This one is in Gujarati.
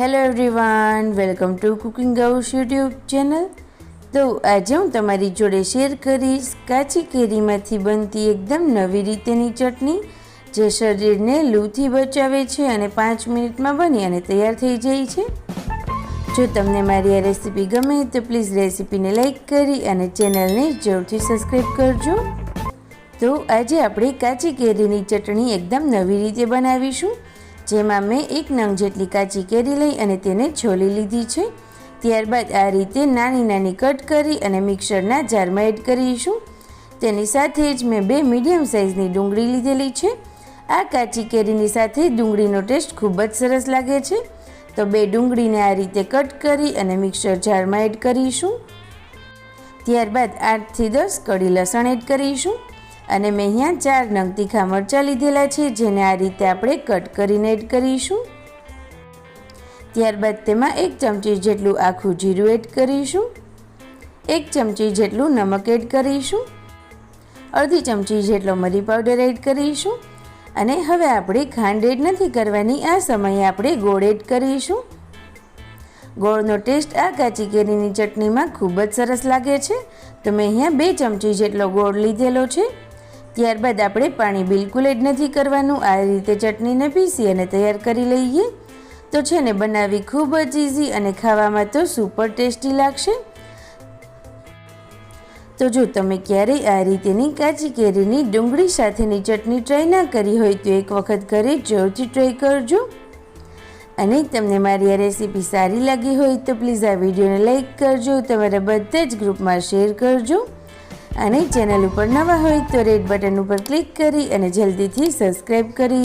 Hello everyone welcome to cooking house YouTube channel તો આજે હું તમારી જોડે શેર કરીશ કાચી કેરીમાંથી બનતી એકદમ નવી રીતેની ચટણી, જે શરીરને લૂથી બચાવે છે અને પાંચ મિનિટમાં બની અને તૈયાર થઈ જાય છે. જો તમને મારી આ રેસીપી ગમે તો પ્લીઝ રેસીપીને લાઇક કરી અને ચેનલને જરૂરથી સબસ્ક્રાઈબ કરજો. તો આજે આપણે કાચી કેરીની ચટણી એકદમ નવી રીતે બનાવીશું. જેમાં મેં એક નંગ જેટલી કાચી કેરી લઈ અને તેને છોલી લીધી છે. ત્યારબાદ આ રીતે નાની નાની કટ કરી અને મિક્સરના જારમાં એડ કરીશું. તેની સાથે જ મેં બે મીડિયમ સાઇઝની ડુંગળી લીધેલી છે. આ કાચી કેરીની સાથે ડુંગળીનો ટેસ્ટ ખૂબ જ સરસ લાગે છે. તો બે ડુંગળીને આ રીતે કટ કરી અને મિક્સર જારમાં એડ કરીશું. ત્યારબાદ આઠથી દસ કડી લસણ એડ કરીશું. અને મેં અહીંયા ચાર નંગ તીખા મરચાં લીધેલા છે, જેને આ રીતે આપણે કટ કરીને એડ કરીશું. ત્યારબાદ તેમાં એક ચમચી જેટલું આખું જીરું એડ કરીશું. એક ચમચી જેટલું નમક એડ કરીશું. અડધી ચમચી જેટલો મરી પાવડર એડ કરીશું. અને હવે આપણે ખાંડ એડ નથી કરવાની, આ સમયે આપણે ગોળ એડ કરીશું. ગોળનો ટેસ્ટ આ કાચી કેરીની ચટણીમાં ખૂબ જ સરસ લાગે છે. તો મેં અહીંયા બે ચમચી જેટલો ગોળ લીધેલો છે. ત્યારબાદ આપણે પાણી બિલકુલ એડ નથી કરવાનું. આ રીતે ચટણીને પીસી અને તૈયાર કરી લઈએ. તો છે ને, બનાવવી ખૂબ જ ઇઝી અને ખાવામાં તો સુપર ટેસ્ટી લાગશે. તો જો તમે ક્યારેય આ રીતેની કાચી કેરીની ડુંગળી સાથેની ચટણી ટ્રાય ના કરી હોય, તો એક વખત ઘરે જરૂરથી ટ્રાય કરજો. અને તમને મારી આ રેસીપી સારી લાગી હોય, તો પ્લીઝ આ વિડીયોને લાઇક કરજો. તમારા બધા જ ગ્રુપમાં શેર કરજો. અને ચેનલ ઉપર નવા હોય તો રેડ બટન ઉપર ક્લિક કરી અને જલ્દીથી સબસ્ક્રાઈબ કરી